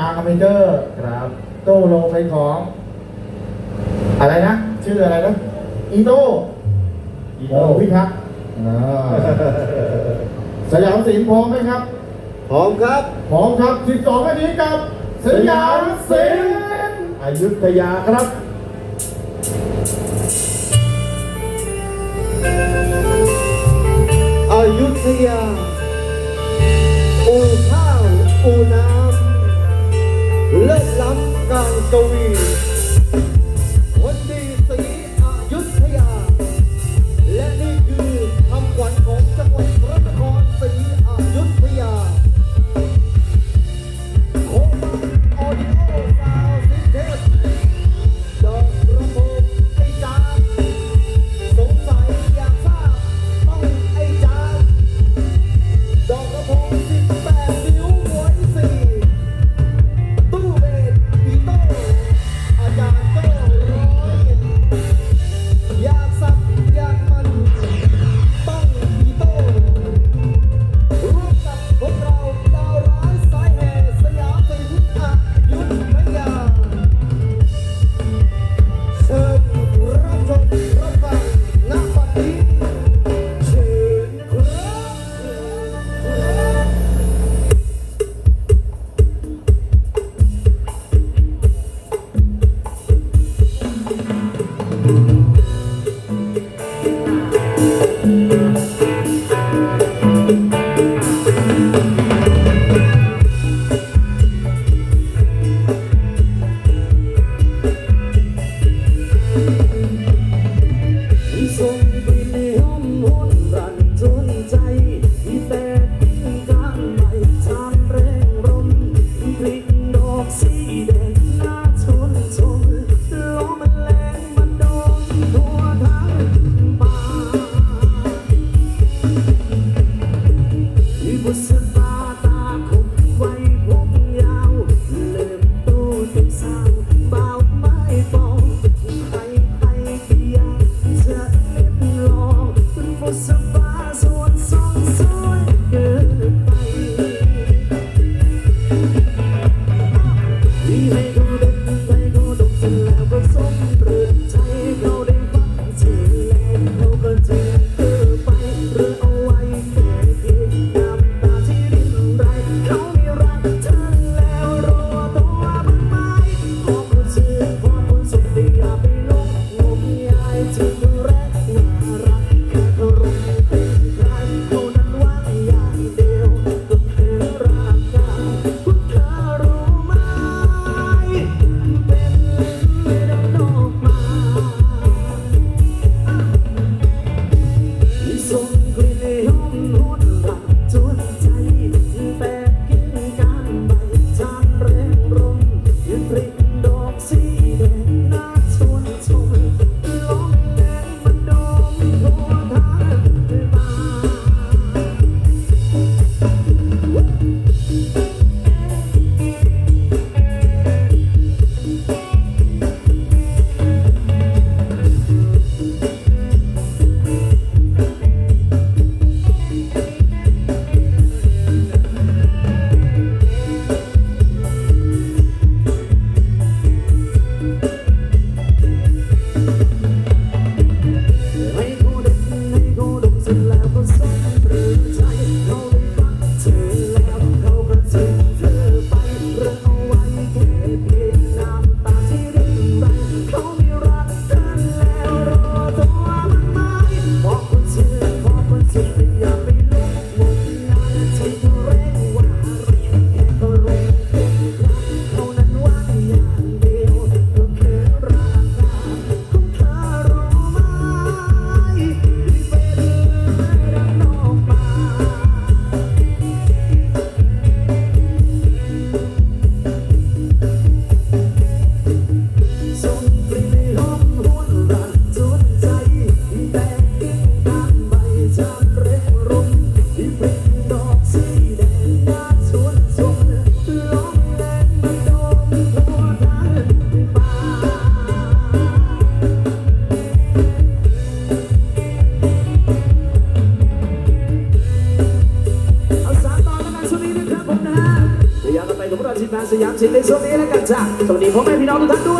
กลางอเมเจอร์ครับโต้ลงเป็นของ อะไรนะ ชื่ออะไรนะอีโต้อีโอ้โต้พิทักษ์อ่าสยามสินพร้อมไหมครับ พร้อมครับพร้อมครับ 12นาทีกับ สยามสินอยุธยาครับอำก วัสดีพ่อแม่พี่น้องทุกท่านด้วย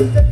Thank you.